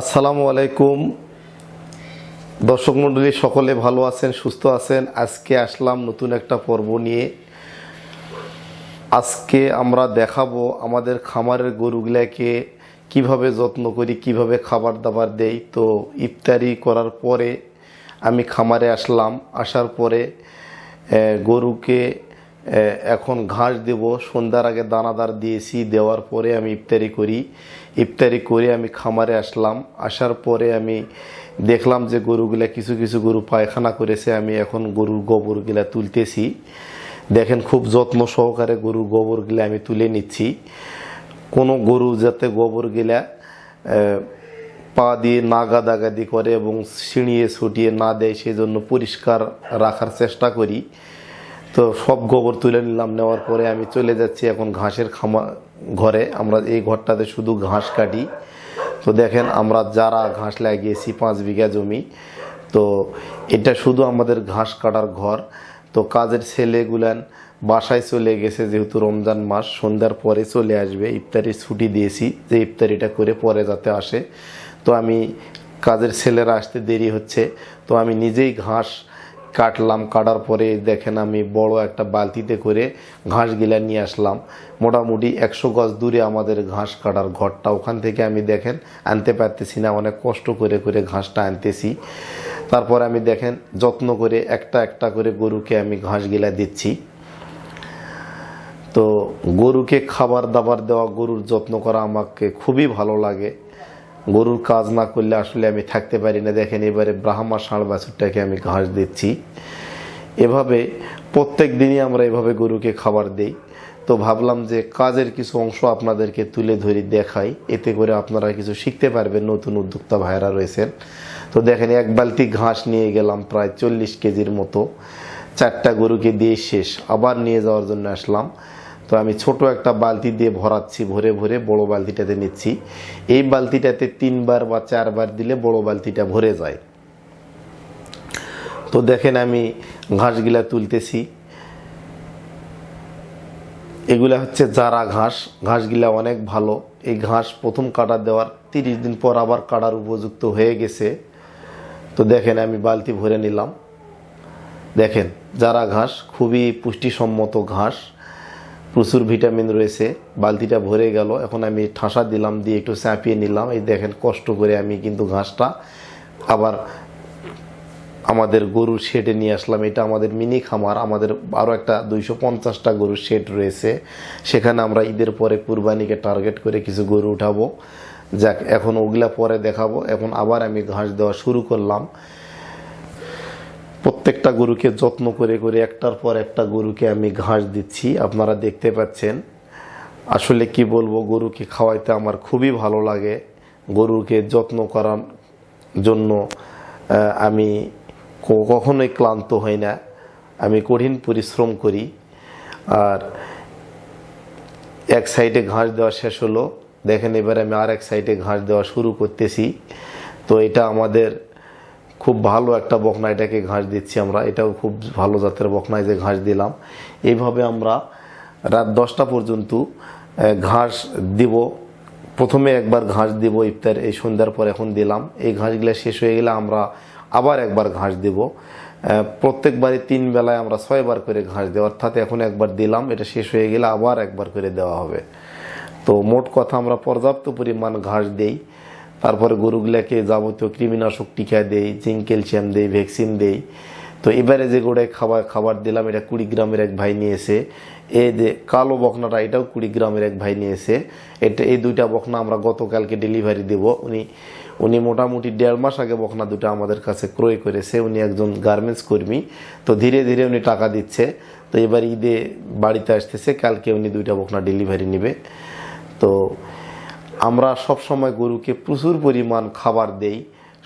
আসসালামু আলাইকুম। দর্শক মণ্ডলী সকলে ভালো আছেন, সুস্থ আছেন? আজকে আসলাম নতুন একটা পর্ব নিয়ে। আজকে আমরা দেখাবো আমাদের খামারের গরুগুলাকে কীভাবে যত্ন করি, কীভাবে খাবার দাবার দেই। তো ইফতারি করার পরে আমি খামারে আসলাম। আসার পরে গরুকে এখন ঘাস দেব, সন্ধ্যার আগে দানাদার দিয়েছি দেওয়ার পরে আমি ইফতারি করি। ইফতারি করে আমি খামারে আসলাম। আসার পরে আমি দেখলাম যে গরুগুলা কিছু কিছু গরু পায়খানা করেছে, আমি এখন গরুর গোবরগুলা তুলতেছি। দেখেন খুব যত্ন সহকারে গরুর গোবরগুলা আমি তুলে নিচ্ছি। কোনো গরু যাতে গোবরগুলা পা দিয়ে না গাদাগাদি করে এবং ছিঁড়িয়ে ছুটিয়ে না দেয়, সেজন্য পরিষ্কার রাখার চেষ্টা করি। তো সব গোবর তুলে নিলাম, নেওয়ার পরে আমি চলে যাচ্ছি এখন ঘাসের খামা, ঘরে। আমরা এই ঘরটাতে শুধু ঘাস কাটি। তো দেখেন আমরা যারা ঘাস লাগিয়েছি, পাঁচ বিঘা জমি, তো এটা শুধু আমাদের ঘাস কাটার ঘর। তো কাজের ছেলেগুলান বাসায় চলে গেছে যেহেতু রমজান মাস, সন্ধ্যার পরে চলে আসবে। ইফতারির ছুটি দিয়েছি, যে ইফতারিটা করে পরে যাতে আসে। তো আমি কাজের ছেলেরা আসতে দেরি হচ্ছে। তো আমি নিজেই ঘাস কাটলাম, কাটার পরে দেখেন আমি বড় একটা বালতিতে করে ঘাস গিলা নিয়ে আসলাম। মোটামুটি একশো গজ দূরে আমাদের ঘাস কাটার ঘরটা। ওখান থেকে আমি দেখেন আনতে পারতেছি না, অনেক কষ্ট করে করে ঘাসটা আনতেছি। তারপর আমি দেখেন যত্ন করে একটা একটা করে গরুকে আমি ঘাস গিলা দিচ্ছি। তো গরুকে খাবার দাবার দেওয়া, গরুর যত্ন করা আমাকে খুবই ভালো লাগে। গরুর কাজ না করলে আসলে আমি থাকতে পারি না। দেখেন এবারে ব্রাহ্মা ষাঁড় বাছুরটাকে আমি ঘাস দিচ্ছি। এভাবে প্রত্যেক দিনই আমরা এভাবে গরুকে খাবার দেই। তো ভাবলাম যে কাজের কিছু অংশ আপনাদেরকে তুলে ধরি দেখাই। এতে করে আপনারা কিছু শিখতে পারবেন, নতুন উদ্যোক্তা ভাইরা রয়েছেন। তো দেখেন এক বালতি ঘাস নিয়ে গেলাম প্রায় চল্লিশ কেজির মতো। চারটা গরুকে দিয়ে শেষ। আবার নিয়ে যাওয়ার জন্য আসলাম। তো আমি ছোট একটা বালতি দিয়ে ভরাচ্ছি, ভরে ভরে বড় বালতিটাতে নিচ্ছি। এই বালতিটাতে তিনবার বা চারবার দিলে বড় বালতিটা ভরে যায়। তো দেখেন আমি ঘাসগুলা তুলতেছি। এগুলা হচ্ছে জারা ঘাস। ঘাসগুলা অনেক ভালো। এই ঘাস প্রথম কাটা দেওয়ার তিরিশ দিন পর আবার কাটার উপযুক্ত হয়ে গেছে। তো দেখেন আমি বালতি ভরে নিলাম। দেখেন যারা ঘাস খুবই পুষ্টিসম্মত ঘাস। প্রচুর ভিটামিন রয়েছে, বালতিটা ভরে গেল। এখন আমি ঠাসা দিলাম, দিয়ে একটু চাপিয়ে নিলাম। এই দেখেন কষ্ট করে আমি কিন্তু ঘাসটা আবার আমাদের গরুর শেডে নিয়ে আসলাম। এটা আমাদের মিনি খামার, আমাদের আরও একটা দুইশো পঞ্চাশটা গরুর শেড রয়েছে। সেখানে আমরা ঈদের পরে কুরবানিকে টার্গেট করে কিছু গরু উঠাবো। যাক, এখন ওগুলা পরে দেখাবো। এখন আবার আমি ঘাস দেওয়া শুরু করলাম। প্রত্যেকটা গরুকে যত্ন করে করে একটার পর একটা গরুকে আমি ঘাস দিচ্ছি। আপনারা দেখতে পাচ্ছেন। আসলে কি বলব, গরুকে খাওয়াইতে আমার খুবই ভালো লাগে। গরুকে যত্ন করার জন্য আমি কখনোই ক্লান্ত হই না। আমি কঠিন পরিশ্রম করি। আর এক সাইডে ঘাস দেওয়া শেষ হলো। দেখেন এবার আমি আর এক সাইডে ঘাস দেওয়া শুরু করতেছি। তো এটা আমাদের খুব ভালো একটা বকনা, এটাকে ঘাস দিচ্ছি আমরা। এটাও খুব ভালো জাতের বকনায় যে ঘাস দিলাম। এইভাবে আমরা রাত দশটা পর্যন্ত ঘাস দিব। প্রথমে একবার ঘাস দিব ইফতার, এই সন্ধ্যার পর এখন দিলাম। এই ঘাসগুলো শেষ হয়ে গেলে আমরা আবার একবার ঘাস দেব। প্রত্যেকবারই তিন বেলায় আমরা ছয়বার করে ঘাস দেব অর্থাৎ এখন একবার দিলাম, এটা শেষ হয়ে গেলে আবার একবার করে দেওয়া হবে। তো মোট কথা আমরা পর্যাপ্ত পরিমাণ ঘাস দেই। তারপরে গরুগুলাকে যাবতীয় কৃমিনাশক টিকা দেই, জিঙ্ক, ক্যালসিয়াম দেই, ভ্যাকসিন দেই। তো এবারে যে গোড়ায় খাবার খাবার দিলাম, এটা কুড়ি গ্রামের এক ভাই নিয়েছে এই যে কালো বকনাটা, এটাও কুড়ি গ্রামের এক ভাই নিয়েছে এটা, এই দুইটা বকনা আমরা গতকালকে ডেলিভারি দেব। উনি উনি মোটামুটি দেড় মাস আগে বকনা দুটো আমাদের কাছে ক্রয় করেছে। উনি একজন গার্মেন্টস কর্মী। তো ধীরে ধীরে উনি টাকা দিচ্ছে। তো এবার ঈদে বাড়িতে আসতেছে, কালকে উনি দুইটা বকনা ডেলিভারি নেবে। তো আমরা সব সময় গরুকে প্রচুর পরিমাণ খাবার দেই,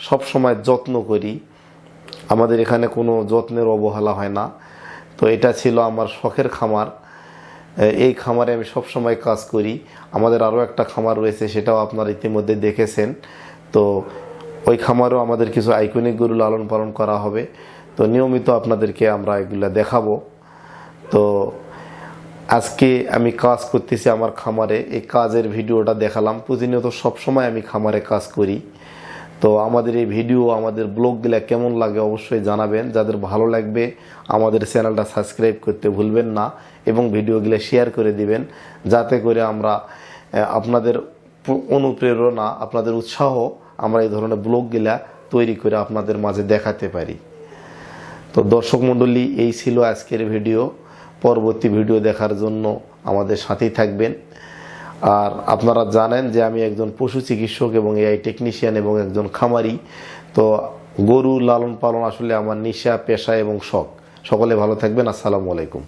সব সময় যত্ন করি। আমাদের এখানে কোনো যত্নের অবহেলা হয় না। তো এটা ছিল আমার শখের খামার। এই খামারে আমি সব সময় কাজ করি। আমাদের আরও একটা খামার রয়েছে, সেটাও আপনারা ইতিমধ্যে দেখেছেন। তো ওই খামারও আমাদের কিছু আইকনিক গরু লালন পালন করা হবে। তো নিয়মিত আপনাদেরকে আমরা এগুলা দেখাবো। তো আজকে আমি কাজ করতেছি আমার খামারে। এই কাজের ভিডিওটা দেখালাম। প্রতিনিয়ত সবসময় আমি খামারে কাজ করি। তো আমাদের এই ভিডিও, আমাদের ব্লগগুলা কেমন লাগে অবশ্যই জানাবেন। যাদের ভালো লাগবে, আমাদের চ্যানেলটা সাবস্ক্রাইব করতে ভুলবেন না এবং ভিডিওগুলো শেয়ার করে দিবেন। যাতে করে আমরা আপনাদের অনুপ্রেরণা, আপনাদের উৎসাহ আমরা এই ধরনের ব্লগগুলা তৈরি করে আপনাদের মাঝে দেখাতে পারি। তো দর্শক মণ্ডলী, এই ছিল আজকের ভিডিও। পরবর্তী ভিডিও দেখার জন্য আমাদের সাথেই থাকবেন। আর আপনারা জানেন যে আমি একজন পশু চিকিৎসক এবং এআই টেকনিশিয়ান এবং একজন খামারি। তো গরু লালন পালন আসলে আমার নিশা, পেশা এবং শখ। সকলে ভালো থাকবেন। আসসালামু আলাইকুম।